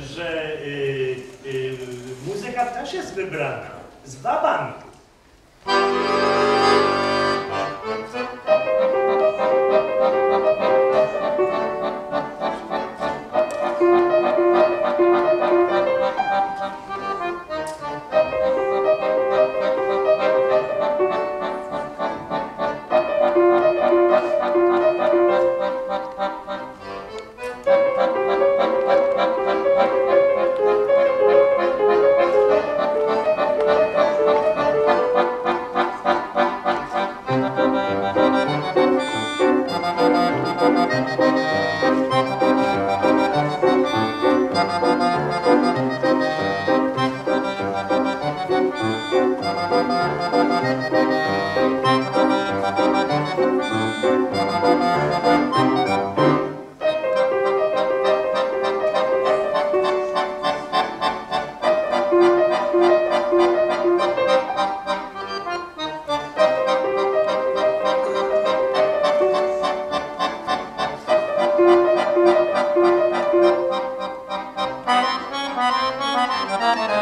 że y, y, muzyka też jest wybrana z babanków.